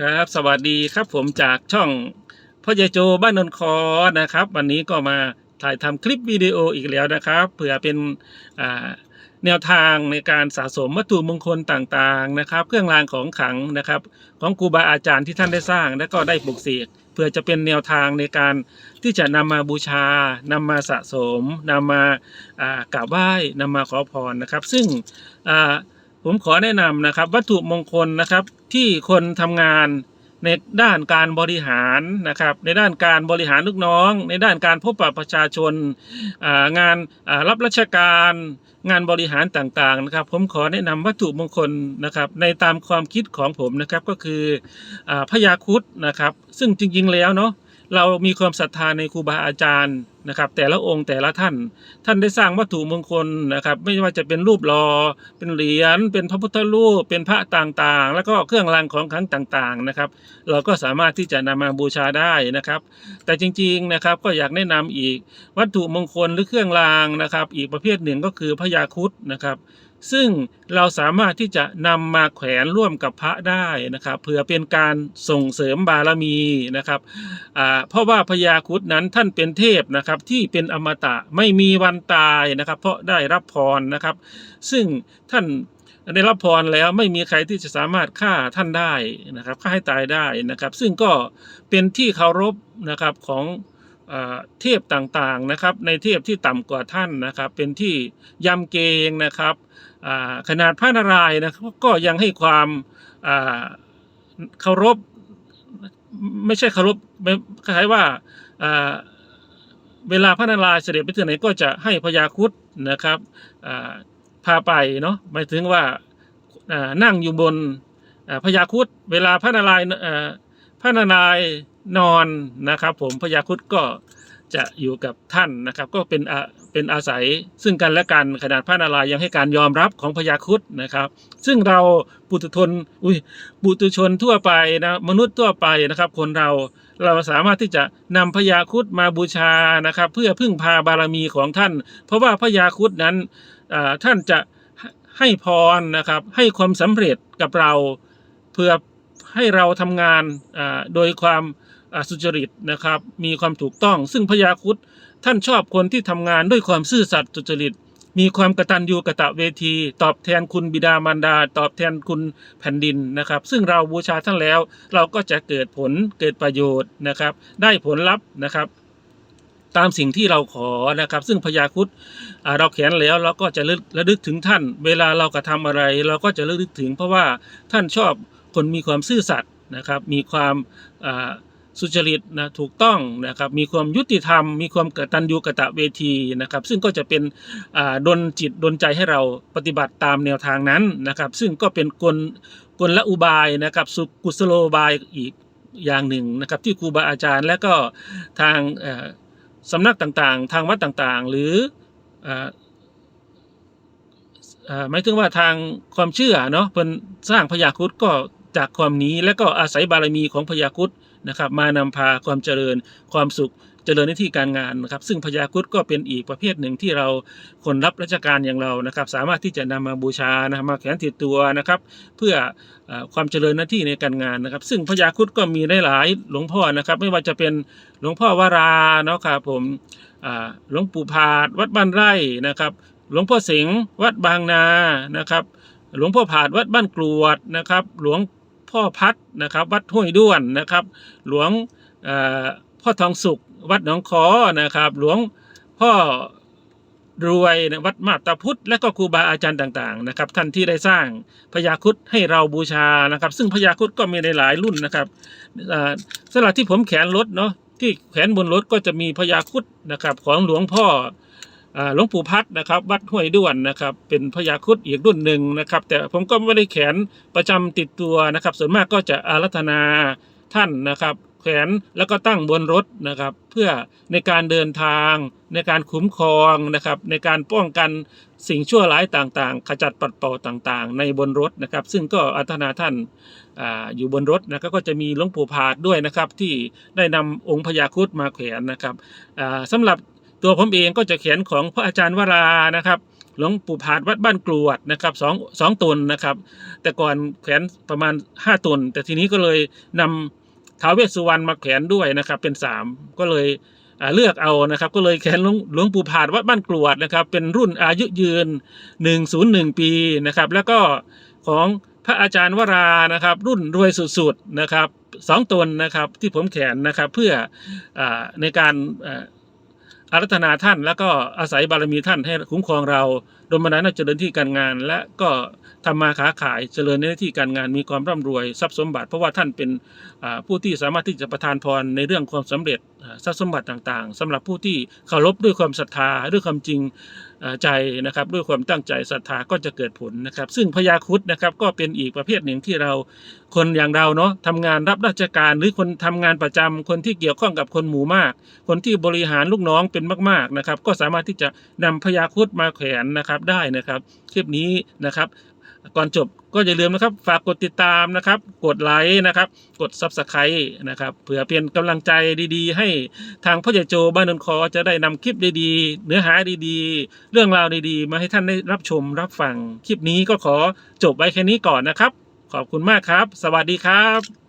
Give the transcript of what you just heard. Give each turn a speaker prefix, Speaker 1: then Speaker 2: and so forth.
Speaker 1: ครับสวัสดีครับผมจากช่องพ่อใหญ่โจบ้านนนคอนะครับ วันนี้ก็มาถ่ายทำคลิปวิดีโออีกแล้วนะครับเผื่อเป็นแนวทางในการสะสมวัตถุมงคลต่างๆนะครับ เครื่องรางของขลังนะครับ ของครูบาอาจารย์ที่ท่านได้สร้าง และก็ได้ปลุกเสกเพื่อจะเป็นแนวทางในการที่จะนำมาบูชานำมาสะสมนำมาอ่ากราบไหว้นำมาขอพรนะครับ ซึ่งอ่า ผมขอแนะนำนะครับ วัตถุมงคลนะครับที่คนทำงานในด้านการบริหารนะครับ ในด้านการบริหารลูกน้อง ในด้านการพบปะประชาชนงานรับราชการ งานบริหารต่างๆนะครับ ผมขอแนะนำวัตถุมงคลนะครับ ในตามความคิดของผมนะครับก็คืออพญาครุดนะครับ ซึ่งจริงๆแล้วเนาะเรามีความศรัทธาในครูบาอาจารย์ นะครับแต่ละองค์แต่ละท่านท่านได้สร้างวัตถุมงคลนะครับ ไม่ว่าจะเป็นรูปหลอ่อเป็นเหรียญเป็นพระพุทธรูป เป็นพระต่างๆ แล้วก็เครื่องรางของขลังต่างๆนะครับ เราก็สามารถที่จะนำมาบูชาได้นะครับ แต่จริงๆนะครับก็อยากแนะนำอีกวัตถุมงคลหรือเครื่องรางนะครับ อีกประเภทหนึ่งก็คือพญาคุดนะครับซึ่งเราสามารถที่จะนำมาแขวนร่วมกับพระได้นะครับเพื่อเป็นการส่งเสริมบารมีนะครับเพราะว่าพญาคุดนั้นท่านเป็นเทพนะครับที่เป็นอมตะไม่มีวันตายนะครับ เพราะได้รับพรนะครับ ซึ่งท่านได้รับพรแล้วไม่มีใครที่จะสามารถฆ่าท่านได้นะครับฆ่าให้ตายได้นะครับ ซึ่งก็เป็นที่เคารพนะครับของเทพต่างๆนะครับ ในเทพที่ต่ำกว่าท่านนะครับ เป็นที่ยำเกรงนะครับขนาดพระนารายณ์นะครับก็ยังให้ความเคารพไม่ใช่เคารพไม่คล้ายว่า เวลาพระนารายณ์เสด็จไปที่ไหนก็จะให้พญาครุดนะครับพาไปเนาะหมายถึงว่านั่งอยู่บนพญาครุดเวลาพระนารายณ์พระนารายณ์นอนนะครับ ผมพญาครุดก็ จะอยู่กับท่านนะครับ ก็เป็นเป็นอาศัยซึ่งกันและกันขนาดพระนารายณ์ยังให้การยอมรับของพญาครุดนะครับ ซึ่งเราปุถุชนอุ้ยปุถุชนทั่วไปนะมนุษย์ทั่วไปนะครับ คนเราเราสามารถที่จะนำพญาครุดมาบูชานะครับ เพื่อพึ่งพาบารมีของท่าน เพราะว่าพญาครุดนั้นท่านจะให้พรนะครับ ให้ความสำเร็จกับเราเพื่อให้เราทำงานโดยความ สุจริตนะครับ มีความถูกต้อง ซึ่งพญาคุดท่านชอบคนที่ทำงานด้วยความซื่อสัตย์สุจริต มีความกตัญญูกะตะเวที ตอบแทนคุณบิดามารดา ตอบแทนคุณแผ่นดินนะครับ ซึ่งเราบูชาท่านแล้ว เราก็จะเกิดผลเกิดประโยชน์นะครับ ได้ผลลัพธ์นะครับตามสิ่งที่เราขอนะครับ ซึ่งพญาคุดอ่าเราแขนแล้วเราก็จะระลึกระลึกถึงท่าน เวลาเรากระทำอะไร เราก็จะระลึกถึง เพราะว่าท่านชอบคนมีความซื่อสัตย์นะครับ มีความอ่า สุจริตนะถูกต้องนะครับมีความยุติธรรม มีความกตัญญูกตเวทีนะครับ ซึ่งก็จะเป็นดลจิตดลใจให้เราปฏิบัติตามแนวทางนั้นนะครับ ซึ่งก็เป็นกลกลละอุบายนะครับสุกุสโลบายอีกอย่างหนึ่งนะครับ ที่ครูบาอาจารย์และก็ทางสำนักต่างๆ ทางวัดต่างๆ หรือหมายถึงว่าทางความเชื่อเนาะเพิ่นสร้างพญาครุฑก็จากความนี้และก็อาศัยบารมีของพญาครุฑ นะครับมานำพาความเจริญความสุขเจริญในที่การงานนะครับ ซึ่งพญาครุฑก็เป็นอีกประเภทหนึ่งที่เราคนรับราชการอย่างเรานะครับ สามารถที่จะนำมาบูชานะมาแขวนติดตัวนะครับ เพื่ออความเจริญหน้าที่ในการงานนะครับ ซึ่งพญาครุฑก็มีได้หลายหลวงพ่อนะครับ ไม่ว่าจะเป็นหลวงพ่อวาราเนาะครับผมหลวงปู่พาดวัดบ้านไร่นะครับ หลวงพ่อเสงห์วัดบางนานะครับ หลวงพ่อผาดวัดบ้านกรวดนะครับ หลวง พ่อพัดนะครับ วัดห้วยด้วนนะครับ หลวงพ่อทองสุข วัดหนองคอนะครับ หลวงพ่อรวยวัดมาบตาพุทธและก็ครูบาอาจารย์ต่างๆนะครับ ท่านที่ได้สร้างพญาครุดให้เราบูชานะครับ ซึ่งพญาครุดก็มีในหลายรุ่นนะครับสำหรับที่ผมแขนรถเนาะที่แขนบนรถก็จะมีพญาครุดนะครับ ของหลวงพ่อ หลวงปู่พัดนะครับ วัดห้วยด้วนนะครับ เป็นพญาครุดอีกรุ่นหนึ่งนะครับ แต่ผมก็ไม่ได้แขวนประจำติดตัวนะครับ ส่วนมากก็จะอารัธนาท่านนะครับแขวนแล้วก็ตั้งบนรถนะครับ เพื่อในการเดินทางในการคุ้มครองนะครับ ในการป้องกันสิ่งชั่วร้ายต่างๆ ขจัดปัดเป่าต่างๆ ในบนรถนะครับ ซึ่งก็อารัธนาท่านอาอยู่บนรถนะครับก็จะมีหลวงปู่พาดด้วยนะครับที่ได้นำองค์พญาครุดมาแขวนนะครับอ่าสำหรับ ตัวผมเองก็จะเขียนของพระอาจารย์วรานะครับหลวงปู่ผาดวัดบ้านกรวดนะครับสองสองตนนะครับ แต่ก่อนแขวนประมาณห้าตน แต่ทีนี้ก็เลยนำท้าวเวสสุวรรณมาแขวนด้วยนะครับ เป็นสามก็เลยเลือกเอานะครับ ก็เลยแขวนหลวงหลวงปู่ผาดวัดบ้านกรวดนะครับ เป็นรุ่นอายุยืน 101 ปีนะครับ แล้วก็ของพระอาจารย์วรานะครับ รุ่นรวยสุดๆนะครับสองตนนะครับที่ผมแขวนนะครับเพื่ออในการ อารัธนาท่านแล้วก็อาศัยบารมีท่านให้คุ้มครองเราดลบันดาลให้เจริญที่การงาน และก็ทำมาค้าขายเจริญในที่การงานมีความร่ำรวยทรัพย์สมบัติ เพราะว่าท่านเป็นผู้ที่สามารถที่จะประทานพรในเรื่องความสำเร็จ ทรัพย์สมบัติต่างๆสำหรับผู้ที่เคารพด้วยความศรัทธาด้วยความจริงใจนะครับ ด้วยความตั้งใจศรัทธาก็จะเกิดผลนะครับ ซึ่งพญาคุดนะครับก็เป็นอีกประเภทหนึ่งที่เราคนอย่างเราเนาะทำงานรับราชการหรือคนทำงานประจำคนที่เกี่ยวข้องกับคนหมู่มาก คนที่บริหารลูกน้องเป็นมากๆนะครับ ก็สามารถที่จะนำพญาคุดมาแขวนนะครับได้นะครับคลิปนี้นะครับ ก่อนจบก็อย่าลืมนะครับ ฝากกดติดตามนะครับ กดไลค์นะครับ กด Subscribe นะครับเผื่อเป็นกำลังใจดีๆ ให้ทางพ่อใหญ่โจบ้านนนคอจะได้นำคลิปดีๆ เนื้อหาดีๆ เรื่องราวดีๆ มาให้ท่านได้รับชมรับฟัง คลิปนี้ก็ขอจบไว้แค่นี้ก่อนนะครับ ขอบคุณมากครับ สวัสดีครับ